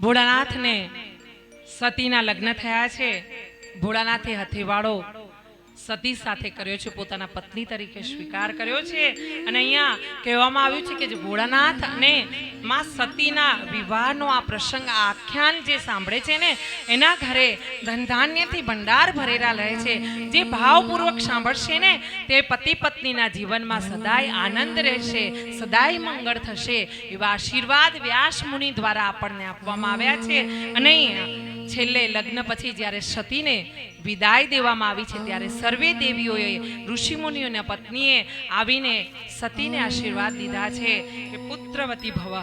ભોળાનાથને સતીના લગ્ન થયા છે. ભોળાનાથે હથેવાળો સતી સાથે કર્યો છે, પોતાના પત્ની તરીકે સ્વીકાર કર્યો છે. અને અહીંયા કહેવામાં આવ્યું છે કે જે ભોળાનાથ અને માં સતીના વિવાહનો આ પ્રસંગ આખ્યાન જે સાંભળે છે ને, એના ઘરે ધનધાન્યથી ભંડાર ભરેલા રહે છે. જે ભાવપૂર્વક સાંભળશે ને, તે પતિ પત્નીના જીવનમાં સદાય આનંદ રહેશે, સદાય મંગળ થશે. એવા આશીર્વાદ વ્યાસ મુનિ દ્વારા આપણને આપવામાં આવ્યા છે. અને છેલ્લે લગ્ન પછી જ્યારે સતીને વિદાય દેવામાં આવી છે, ત્યારે સર્વે દેવીઓએ, ઋષિમુનિઓના પત્નીએ આવીને સતીને આશીર્વાદ દીધા છે કે પુત્રવતી ભવ.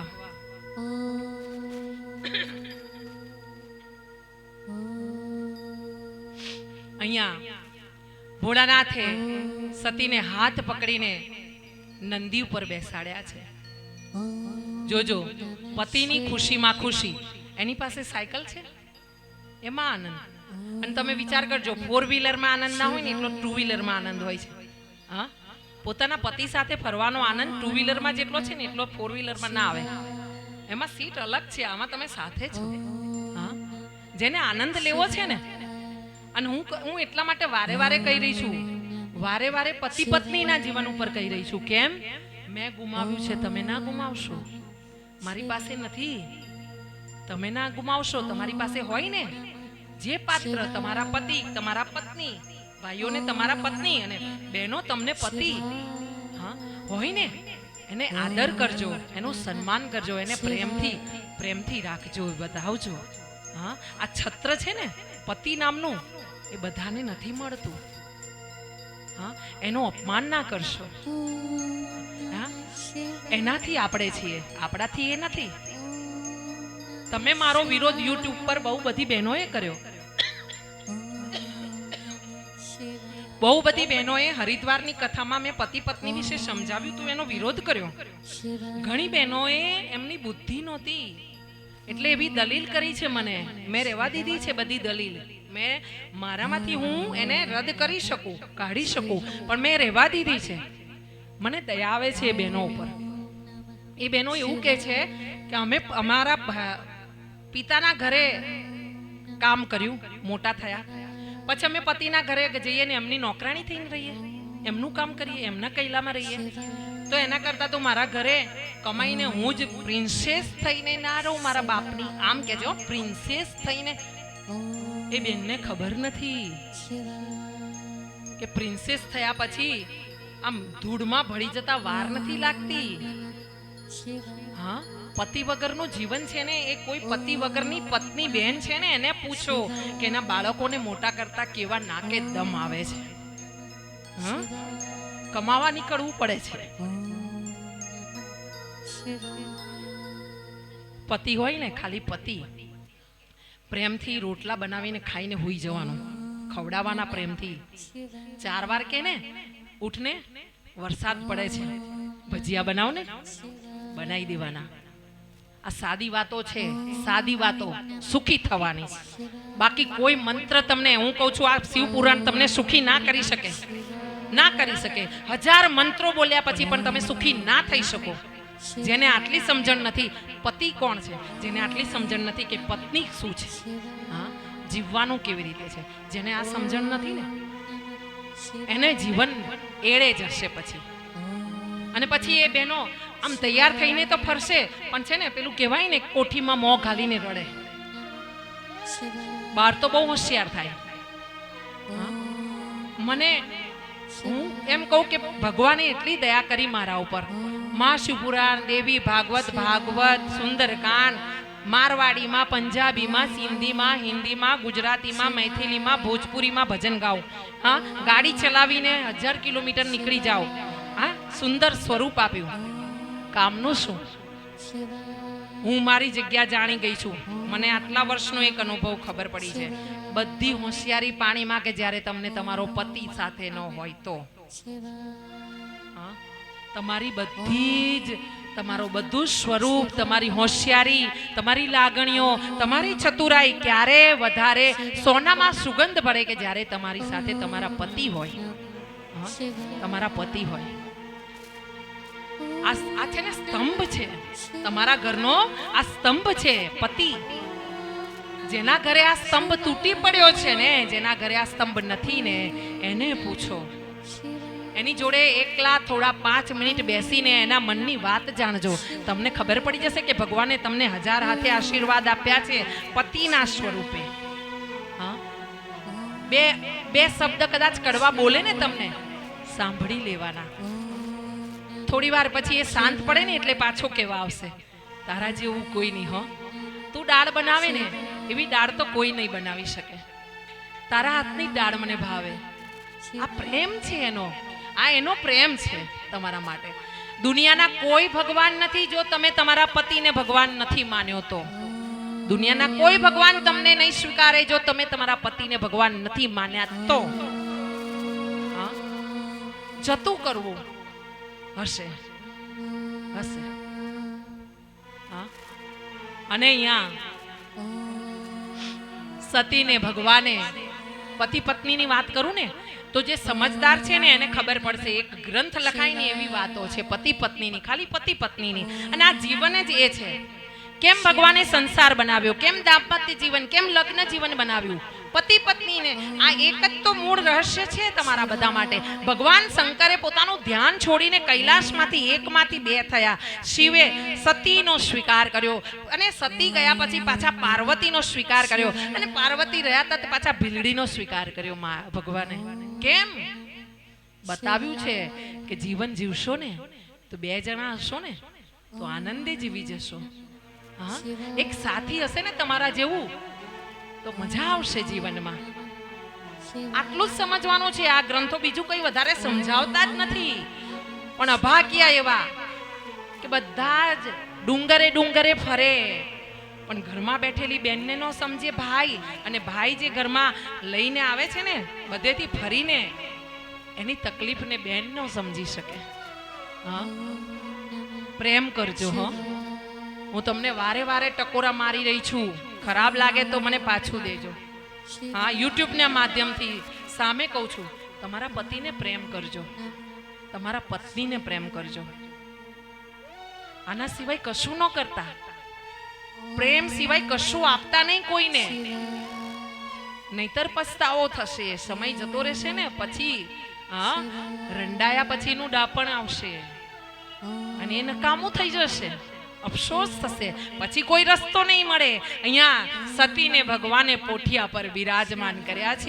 અહીંયા ભોળાનાથે સતીને હાથ પકડીને નંદી ઉપર બેસાડ્યા છે. જોજો, પતિની ખુશીમાં ખુશી. એની પાસે સાયકલ છે? એમાં આનંદ. અને તમે વિચાર કરજો ફોર વ્હીલરમાં આનંદ ના હોય ને, એટલો ટુ વ્હીલરમાં આનંદ હોય છે. હા? પોતાના પતિ સાથે ફરવાનો આનંદ ટુ વ્હીલરમાં જેટલો છે ને, એટલો ફોર વ્હીલરમાં ના આવે. એમાં સીટ અલગ છે, આમાં તમે સાથે છો હા? જેને આનંદ લેવો છે ને, અને હું હું એટલા માટે વારે વારે કહી રહી છું, વારે વારે પતિ પત્નીના જીવન ઉપર કહી રહી છું. કેમ? મેં ગુમાવ્યું છે, તમે ના ગુમાવશો. મારી પાસે નથી. તમે ના ગુમાવશો તમારી પાસે હોય ને? જે પાત્ર તમારા પતિ તમારા પત્ની ભાઈઓને તમારા પત્ની અને બહેનો તમને પતિ. હા હોય ને? એને આદર કરજો એનું સન્માન કરજો એને પ્રેમથી પ્રેમથી રાખજો બતાવજો. હા આ છત્ર છે ને પતિ નામનું એ બધાને નથી મળતું. હા એનું અપમાન ના કરશો. હા એનાથી આપણે છીએ આપણાથી એ નથી. તમે મારો વિરોધ યુટ્યુબ પર બહુ બધી બહેનોએ કર્યો. બહુ બધી બહેનોએ હરિદ્વારની કથામાં મેં પતિ પત્ની વિશે સમજાવ્યું, તું એનો વિરોધ કર્યો. ઘણી બહેનોએ એમની બુદ્ધિ નહોતી. એટલે એવી દલીલ કરી છે મને. મેં રહેવા દીધી છે બધી દલીલ. મેં મારામાંથી હું એને રદ કરી શકું, કાઢી શકું, પણ મેં રહેવા દીધી છે. મને દયા આવે છે એ બહેનો ઉપર. એ બહેનો એવું કહે છે કે અમે અમારા પિતાના ઘરે કામ કર્યું, મોટા થયા. પછી અમે પતિના ઘરે જઈએ ને એમની નોકરાણી થઈને રહીએ. એમનું કામ કરીએ, એમના કૈલામાં રહીએ. તો એના કરતાં તો મારા ઘરે કમાઈને હું જ પ્રિન્સેસ થઈને ના રહું, મારા બાપની. આમ કહેજો, પ્રિન્સેસ થઈને. એ બેનને ખબર નથી કે પ્રિન્સેસ થયા પછી આમ ધૂળમાં ભળી જતા વાર નથી લાગતી. હા? પતિ વગરનું જીવન છે ને, એ કોઈ પતિ વગરની પત્ની બહેન છે ને, એને પૂછો કે એના બાળકોને મોટા કરતા કેવા નાકે દમ આવે છે. હા? કમાવા નીકળવું પડે છે. પતિ હોય ને, ખાલી પતિ. પ્રેમથી રોટલા બનાવીને ખાઈને હોઈ જવાનું. ખવડાવવાના પ્રેમથી. ચાર વાર કે ને, ઉઠને વરસાદ પડે છે. ભજીયા બનાવ ને બનાવી દેવાના. આ સાદી વાતો છે, સાદી વાતો, સુખી થવાની. બાકી કોઈ મંત્ર તમને, હું કહું છું, આ શિવ પુરાણ તમને સુખી ના કરી શકે. ના કરી શકે. હજાર મંત્રો બોલ્યા પછી પણ તમે સુખી ના થઈ શકો. જેને આટલી સમજણ નથી, પતિ કોણ છે? જેને આટલી સમજણ નથી કે પત્ની શું છે? હા? જીવવાનું કેવી રીતે છે? જેને આ સમજણ નથી ને, એને જીવન એળે જશે પછી. અને પછી એ બહેનો આમ તૈયાર થઈને તો ફરશે. પણ છે ને, પેલું કહેવાય ને, કોઠીમાં મોં ઘાલીને રડે. બહાર તો બહુ હોશિયાર થાય? મને, હું એમ કહું કે ભગવાને એટલી દયા કરી મારા ઉપર. મા શિવપુરાણ દેવી ભાગવત ભાગવત, સુંદરકાંડ, મારવાડીમાં, પંજાબીમાં, સિંધીમાં, હિન્દીમાં, ગુજરાતીમાં, મૈથિલીમાં, ભોજપુરીમાં ભજન ગાઓ. હા, ગાડી ચલાવીને હજાર કિલોમીટર નીકળી જાઓ. હા, સુંદર સ્વરૂપ આપ્યું. કામનું શું? હું મારી જગ્યા જાણી ગઈ છું. મને આટલા વર્ષનો એક અનુભવ ખબર પડી છે. બધી હોશિયારી પાણીમાં કે જ્યારે તમને તમારો પતિ સાથે ન હોય તો? તમારી બધી જ, તમારું બધું સ્વરૂપ, તમારી હોશિયારી, તમારી લાગણીઓ, તમારી ચતુરાઈ ક્યારે વધારે સોનામાં સુગંધ પડે કે જ્યારે તમારી સાથે તમારા પતિ હોય? તમારા પતિ હોય. આ આ છે ને સ્તંભ છે. તમારા ઘરનો આ સ્તંભ છે, પતિ. જેના ઘરે આ સ્તંભ તૂટી પડ્યો છે ને, જેના ઘરે આ સ્તંભ નથી ને, એને પૂછો. એની જોડે એકલા થોડા પાંચ મિનિટ બેસીને એના મનની વાત જાણજો. તમને ખબર પડી જશે કે ભગવાને તમને હજાર હાથે આશીર્વાદ આપ્યા છે પતિના સ્વરૂપે. બે બે શબ્દ કદાચ કડવા બોલે ને તમને? સાંભળી લેવાના. થોડી વાર પછી એ શાંત પડે ને એટલે પાછો કેવા આવશે? તારા જેવું કોઈ નહીં, હો. તું દાળ બનાવે ને, એવી દાળ તો કોઈ નહીં બનાવી શકે. તારા હાથની દાળ મને ભાવે. આ પ્રેમ છે એનો. આ એનો પ્રેમ છે તમારા માટે. દુનિયાના કોઈ ભગવાન નથી જો તમે તમારા પતિને ભગવાન નથી માન્યો તો. દુનિયાના કોઈ ભગવાન તમને નહીં સ્વીકારે જો તમે તમારા પતિને ભગવાન નથી માન્યા તો? જતું કરવું. હશે. હશે. હા? અને અહીંયા સતીને, ભગવાને પતિ પત્નીની વાત કરું ને, તો જે સમજદાર છે ને, એને ખબર પડશે. એક ગ્રંથ લખાઈને એવી વાતો છે પતિ પત્નીની ખાલી પતિ પત્નીની અને આ જીવન જ એ છે. કેમ ભગવાને સંસાર બનાવ્યો? કેમ દાંપત્ય જીવન, કેમ લગ્ન જીવન બનાવ્યું? પતિ પત્નીને આ એક જ તો મૂળ રહસ્ય છે તમારા બધા માટે. ભગવાન શંકરે પોતાનું ધ્યાન છોડીને કૈલાસમાંથી એકમાંથી બે થયા. શિવે સતીનો સ્વીકાર કર્યો અને સતી ગયા પછી પાછા પાર્વતીનો સ્વીકાર કર્યો. અને પાર્વતી રહ્યા હતા પાછા ભીલડીનો સ્વીકાર કર્યો મા ભગવાને. કેમ? બતાવ્યું છે કે જીવન જીવશો ને તો બે જણા હશો ને તો આનંદે જીવી જશો. હા? એક સાથી હશે ને તમારા જેવું તો મજા આવશે જીવનમાં. આટલું જ સમજવાનું છે. આ ગ્રંથો બીજું કંઈ વધારે સમજાવતા જ નથી. પણ અભાગ્યા એવા કે બધા જ ડુંગરે ડુંગરે ફરે. પણ ઘરમાં બેઠેલી બેનને ન સમજે ભાઈ. અને ભાઈ જે ઘરમાં લઈને આવે છે ને બધેથી ફરીને એની તકલીફને બેન ન સમજી શકે. હા? પ્રેમ કરજો હો. હું તમને વારે વારે ટકોરા મારી રહી છું. ખરાબ લાગે તો મને પાછું દેજો. હા, યુટ્યુબના માધ્યમથી સામે કહું છું, તમારા પતિને પ્રેમ કરજો. તમારા પત્નીને પ્રેમ કરજો. આના સિવાય કશું ન કરતા. પ્રેમ સિવાય કશું આપતા નહીં કોઈને. નહીતર પસ્તાવો થશે, સમય જતો રહેશે ને, પછી, હા, રંડાયા પછીનું ડાપણ આવશે. અને એ નકામું થઈ જશે. અફસોસ થશે. પછી કોઈ રસ્તો નહીં મળે. અહીંયા સતીને ભગવાને પોઠિયા પર બિરાજમાન કર્યા છે.